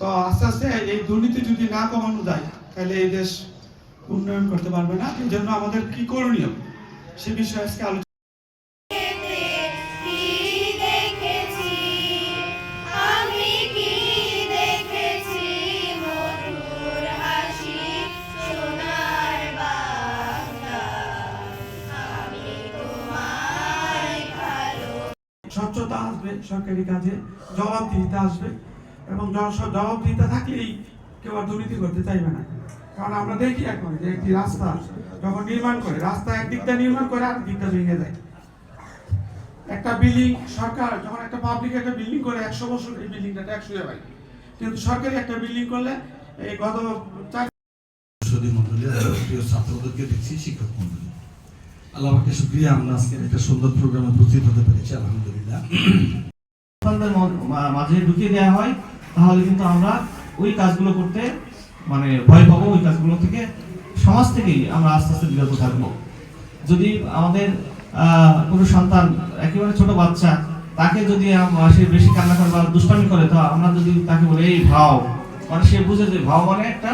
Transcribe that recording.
তো আস্তে আস্তে এই দুর্নীতি যদি না কমানো যায়, তাহলে এই দেশ উন্নয়ন করতে পারবে না। এই জন্য আমাদের কি করণীয়? সে বিষয়ে আজকে আলোচনা স্বচ্ছতা আসবে সরকারি কাজে, জবাবদিহিতা আসবে এবং জবাবদিহিতা থাকলেই কেউ আর দুর্নীতি করতে চাইবে না। কারণ আমরা দেখি এখন যে একটি রাস্তা যখন নির্মাণ করে, রাস্তা একদিকটা নির্মাণ করে আর দিকটা ভেঙে যায় একটা বিল্ডিং, সরকার যখন একটা পাবলিক একটা বিল্ডিং করে, একশো বছর এই বিল্ডিংটা ট্যাক্স হয়ে যায়। কিন্তু সরকারি একটা বিল্ডিং করলে এই গত চার ছাত্রদেরকে দেখছি শিক্ষক মন্ডলী আল্লাহকে শুক্রিয়া, আমরা আজকে একটা সুন্দর প্রোগ্রামে উপস্থিত হতে পেরেছি, আলহামদুলিল্লাহ। মাঝে ঢুকিয়ে দেওয়া হয়, তাহলে কিন্তু আমরা ওই কাজগুলো করতে মানে ভয় পাবো, ওই কাজগুলো থেকে সমাজ থেকেই আমরা আস্তে আস্তে বিরত থাকব। যদি আমাদের কোনো সন্তান একেবারে ছোট বাচ্চা, তাকে যদি সে বেশি কান্না করে বা দুষ্টামি করে, তো আমরা যদি তাকে বলি, এই ভাও মানে সে বুঝে যে ভাও মানে একটা